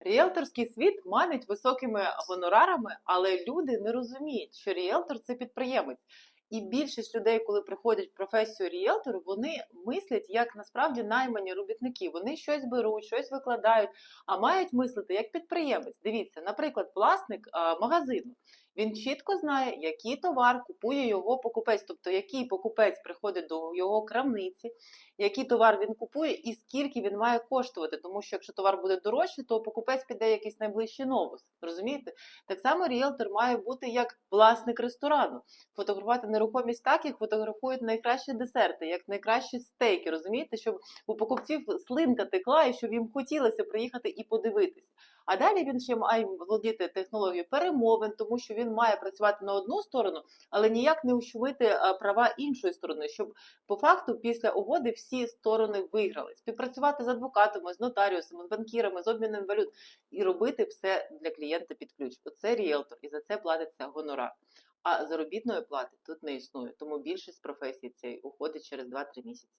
Ріелторський світ манить високими гонорарами, але люди не розуміють, що ріелтор це підприємець. І більшість людей, коли приходять в професію ріелтору, вони мислять як насправді наймані робітники. Вони щось беруть, щось викладають, а мають мислити як підприємець. Дивіться, наприклад, власник магазину. Він чітко знає, який товар купує його покупець, тобто який покупець приходить до його крамниці, який товар він купує і скільки він має коштувати. Тому що якщо товар буде дорожче, то покупець піде якийсь найближчий новус. Розумієте? Так само ріелтор має бути як власник ресторану, фотографувати нерухомість так, як фотографують найкращі десерти, як найкращі стейки. Розумієте, щоб у покупців слинка текла і щоб їм хотілося приїхати і подивитись. А далі він ще має володіти технологією перемовин, тому що він має працювати на одну сторону, але ніяк не ущемити права іншої сторони, щоб по факту після угоди всі сторони виграли. Співпрацювати з адвокатами, з нотаріусами, з банкірами, з обміном валют і робити все для клієнта під ключ. Оце ріелтор, і за це платиться гонорар. А заробітної плати тут не існує, тому більшість професій цієї уходить через 2-3 місяці.